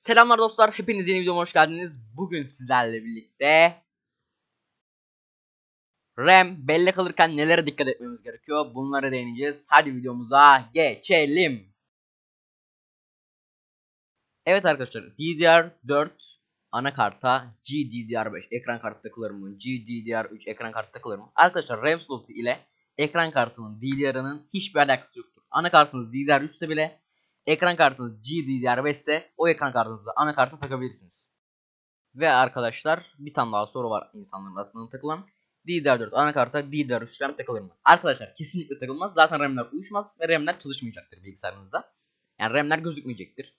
Selamlar dostlar, hepiniz yeni videoma hoş geldiniz. Bugün sizlerle birlikte RAM bellek alırken nelere dikkat etmemiz gerekiyor? Bunlara değineceğiz. Hadi videomuza geçelim. Evet arkadaşlar, DDR4 anakarta GDDR5 ekran kartı takılır mı? GDDR3 ekran kartı takılır mı? Arkadaşlar RAM slotu ile ekran kartının DDR'ının hiçbir alakası yoktur. Anakartınız DDR3 ise bile ekran kartınız GDDR5 ise o ekran kartınızı anakarta takabilirsiniz. Ve arkadaşlar bir tane daha soru var insanların aklına takılan. DDR4 anakarta DDR3 RAM takılır mı? Arkadaşlar kesinlikle takılmaz. Zaten RAM'ler uyuşmaz ve RAM'ler çalışmayacaktır bilgisayarınızda. Yani RAM'ler gözükmeyecektir.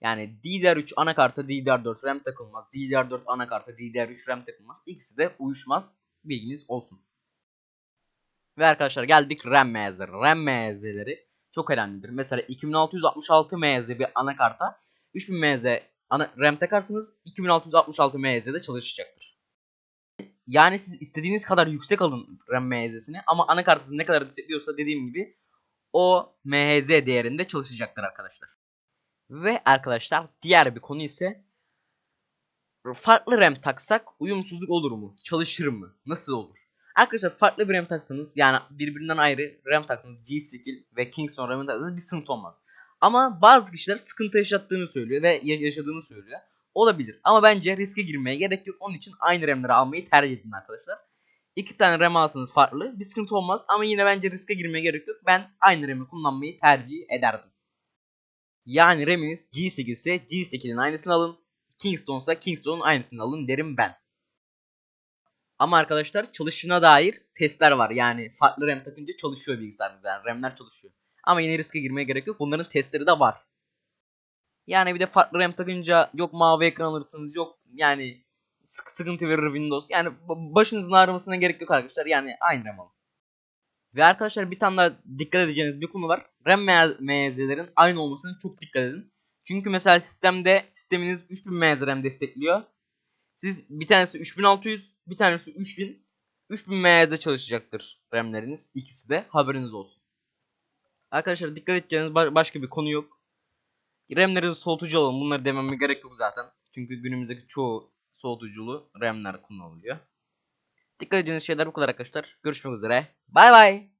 Yani DDR3 anakarta DDR4 RAM takılmaz. DDR4 anakarta DDR3 RAM takılmaz. İkisi de uyuşmaz. Bilginiz olsun. Ve arkadaşlar geldik RAM mezleri. RAM mezleri çok önemlidir. Mesela 2666 MZ bir anakarta 3000 MZ ana RAM takarsınız 2666 MZ'de çalışacaktır. Yani siz istediğiniz kadar yüksek alın RAM MHZ'sini ama anakartınız ne kadar destekliyorsa dediğim gibi o MHZ değerinde çalışacaktır arkadaşlar. Ve arkadaşlar diğer bir konu ise farklı RAM taksak uyumsuzluk olur mu? Çalışır mı? Nasıl olur? Arkadaşlar farklı bir RAM taksanız yani birbirinden ayrı RAM taksanız G-Skill ve Kingston RAM'ı taksanız bir sıkıntı olmaz. Ama bazı kişiler sıkıntı yaşattığını söylüyor ve ya- yaşadığını söylüyor. Olabilir ama bence riske girmeye gerek yok. Onun için aynı RAM'leri almayı tercih edin arkadaşlar. İki tane RAM alsanız farklı bir sıkıntı olmaz ama yine bence riske girmeye gerek yok. Ben aynı RAM'i kullanmayı tercih ederdim. Yani RAM'iniz G8 ise G8'in aynısını alın. Kingston ise Kingston'un aynısını alın derim ben. Ama arkadaşlar çalışına dair testler var. Yani farklı RAM takınca çalışıyor bilgisayarınız. Yani RAM'ler çalışıyor. Ama yine riske girmeye gerek yok. Bunların testleri de var. Yani bir de farklı RAM takınca yok mavi ekran alırsınız yok yani sık sıkıntı verir Windows. Yani ba- başınızın ağrımasına gerek yok arkadaşlar. Yani aynı RAM alın. Ve arkadaşlar bir tane daha dikkat edeceğiniz bir konu var. RAM MHZ'lerin aynı olmasına çok dikkat edin. Çünkü mesela sistemde sisteminiz 3000 MHz RAM destekliyor. Siz bir tanesi 3600, bir tanesi 3000. 3000 MHz'de çalışacaktır RAM'leriniz. İkisi de haberiniz olsun. Arkadaşlar dikkat edeceğiniz ba- başka bir konu yok. RAM'lerinizi soğutucu alın. Bunları dememe gerek yok zaten. Çünkü günümüzdeki çoğu soğutuculu RAM'ler kullanılıyor. Dikkat edeceğiniz şeyler bu kadar arkadaşlar. Görüşmek üzere. Bay bay.